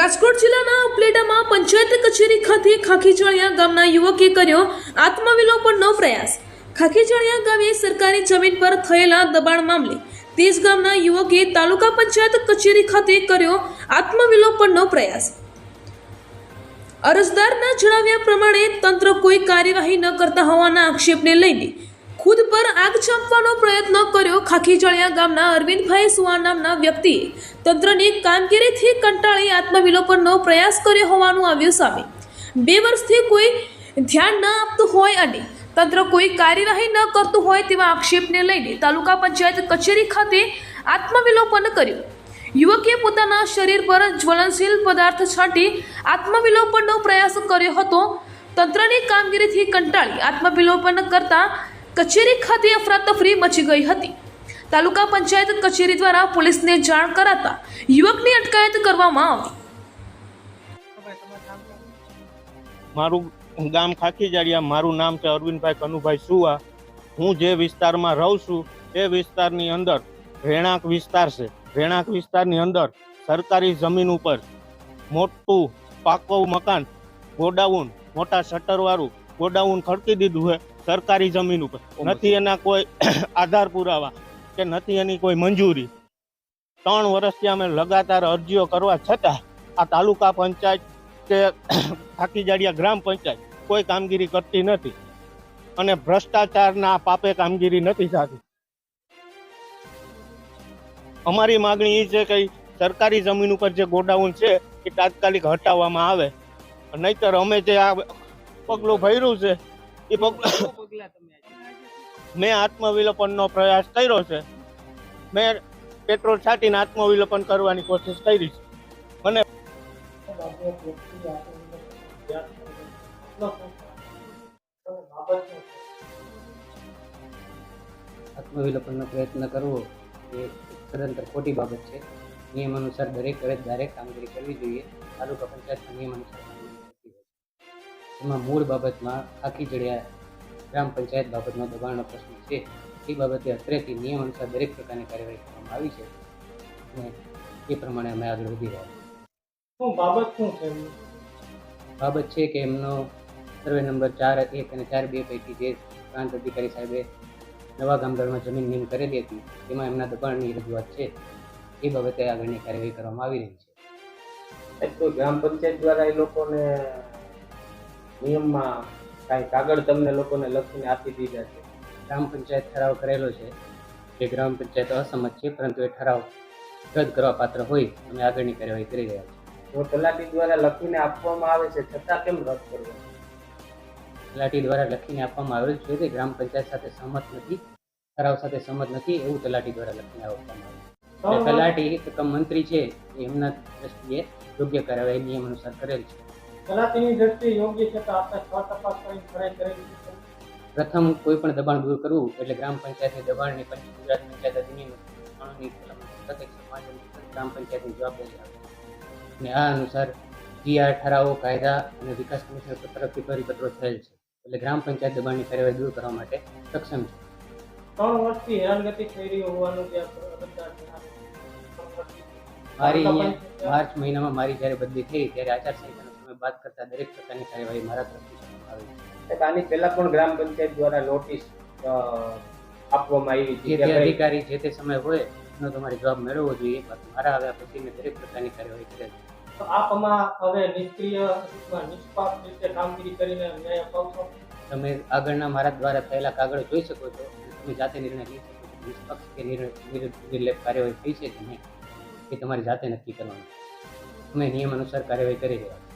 રાજકોટ જિલ્લાના ઉપલેટામાં પંચાયત કચેરી ખાતે ખાખીચાળિયા ગામના યુવકે કર્યો આત્મવિલોપનનો પ્રયાસ. ખાખીચાળિયા ગામે સરકારી જમીન પર થયેલા દબાણ મામલે તેજ ગામના યુવકે તાલુકા પંચાયત કચેરી ખાતે કર્યો આત્મવિલોપનનો પ્રયાસ. અરજદારના જણાવ્યા પ્રમાણે તંત્ર કોઈ કાર્યવાહી ન કરતા હોવાના આક્ષેપને લઈને ખુદ પર આગ ચાંપવાનો પ્રયત્ન કર્યો ખાખીજળિયા ગામના અરવિંદભાઈ સુવા નામના વ્યક્તિએ તંત્રની કામગીરીથી કંટાળી આત્મવિલોપનનો પ્રયાસ કર્યો હોવાનું આવ્યું સામે. બે વર્ષથી કોઈ ધ્યાન ન આપતું હોય અને તંત્ર કોઈ કાર્યવાહી ન કરતું હોય તેવા આક્ષેપને લઈને તાલુકા પંચાયત કચેરી ખાતે આત્મવિલોપન કર્યું. યુવકે પોતાના શરીર પર જ્વલનશીલ પદાર્થ છાંટી આત્મવિલોપનનો પ્રયાસ કર્યો હતો. તંત્રની કામગીરીથી કંટાળી આત્મવિલોપન કરતા કચેરી ખાતે અફરાતફરી મચી ગઈ હતી. તાલુકા પંચાયત કચેરી દ્વારા પોલીસને જાણ કરાતા યુવકની અટકાયત કરવામાં આવી. મારું ગામ ખાખીજાડિયા મારું નામ છે અરવિંદભાઈ કનુભાઈ સુવા. હું જે વિસ્તારમાં રહું છું એ વિસ્તારની અંદર રહેણાંક વિસ્તાર છે. રહેણાંક વિસ્તારની અંદર સરકારી જમીન ઉપર મોટું પાકો મકાન, ગોડાઉન, મોટા શટરવાળું ગોડાઉન ખડકી દીધું છે. સરકારી જમીન ઉપર. નથી એના કોઈ આધાર પુરાવા કે નથી એની કોઈ મંજૂરી. ત્રણ વર્ષથી અમે લગાતાર અરજીઓ કરવા છતાં આ તાલુકા પંચાયત કે ખાકીજાડિયા ગ્રામ પંચાયત કોઈ કામગીરી કરતી નથી અને ભ્રષ્ટાચારના પાપે કામગીરી નથી થતી. અમારી માગણી એ છે કે સરકારી જમીન ઉપર જે ગોડાઉન છે એ તાત્કાલિક હટાવવામાં આવે. નહીતર અમે જે આ પગલું ભર્યું છે એ પગલા મેં આત્મવિલોપનનો પ્રયાસ કર્યો છે. મેં પેટ્રોલ છાંટીને આત્મવિલોપન કરવાની કોશિશ કરી છે. મને આત્મવિલોપનનો પ્રયત્ન કરવો એ સદંતર ખોટી બાબત છે. નિયમ અનુસાર દરેક અરજદારે કામગીરી કરવી જોઈએ. તાલુકા પંચાયતના નિયમ અનુસાર એમાં મૂળ બાબતમાં આખી જડિયા ગ્રામ પંચાયત બાબતનો દબાણનો પ્રશ્ન છે. એ બાબતે અત્રેથી નિયમ અનુસાર દરેક પ્રકારની કાર્યવાહી કરવામાં આવી છે અને એ પ્રમાણે અમે આગળ વધી રહ્યા છીએ. શું બાબત શું છે બાબત છે કે એમનો સર્વે નંબર ચાર એક અને ચાર બે પૈકી જે પ્રાંત અધિકારી સાહેબે નવા ગામગઢમાં જમીન નિયમ કરેલી હતી તેમાં એમના દબાણની રજૂઆત છે. એ બાબતે આગળની કાર્યવાહી કરવામાં આવી રહી છે. તો ગ્રામ પંચાયત દ્વારા એ લોકોને નિયમમાં કાંઈ કાગળ તમને લોકોને લખીને આપી દીધા છે. ગ્રામ પંચાયત ઠરાવ કરેલો છે. જે ગ્રામ પંચાયત અસંમત છે પરંતુ એ ઠરાવ રદ કરવા પાત્ર હોય અમે આગળની કાર્યવાહી કરી રહ્યા છીએ. જો તલાટી દ્વારા લખીને આપવામાં આવે છે છતાં કેમ રદ કરવો? તલાટી દ્વારા લખીને આપવામાં આવેલ છે કે ગ્રામ પંચાયત સાથે સહમત નથી ઠરાવ સાથે સહમત નથી એવું તલાટી દ્વારા લખીને આપવામાં આવે તલાટી એકમ મંત્રી છે એમના દ્રષ્ટિએ યોગ્ય કાર્યવાહી નિયમ અનુસાર કરેલ છે. તલાટીની દ્રષ્ટિએ યોગ્ય છે તો આપણે સ્વ તપાસ કરીને ખરાઈ કરેલી છે પ્રથમ કોઈ પણ દબાણ દૂર કરવું એટલે ગ્રામ પંચાયતની દબાણની પંચ ગુજરાત પંચાયત અધિનિયમ ગ્રામ પંચાયતની જવાબદારી અને આ અનુસાર જીઆર ઠરાવો કાયદા અને વિકાસ કમિશન તરફથી પરિપત્રો થયેલ છે. એટલે ગ્રામ પંચાયત દબાણની કાર્યવાહી દૂર કરવા માટે સક્ષમ છે. ત્રણ વર્ષથી હેરાનગતિ થઈ રહી હોવાનું. મારી અહીંયા માર્ચ મહિનામાં મારી જ્યારે બદલી થઈ ત્યારે આચારસંહિતાનો બાદ કરતા દરેક પ્રકારની કાર્યવાહી મારા તરફથી આવે છે. આની પહેલા પણ ગ્રામ પંચાયત દ્વારા નોટિસ આપવામાં આવી જે હતી તે અધિકારી જે તે સમય હોય એનો તમારે જવાબ મેળવવો જોઈએ. મારા આવ્યા પછી મેં દરેક પ્રકારની કાર્યવાહી કરેલ તો આપ આમાં હવે નિષ્ક્રિય નિષ્પાપ રીતે કામગીરી કરીને ન્યાય અપાવશો તમે આગળના મારા દ્વારા થયેલા કાગળ જોઈ શકો છો. તમે જાતે નિર્ણય લઈ શકો છો. નિષ્પક્ષ કે નિર્લેપ કાર્યવાહી થઈ છે કે નહીં એ તમારી જાતે નક્કી કરવાનું. અમે નિયમ અનુસાર કાર્યવાહી કરી રહ્યા છીએ.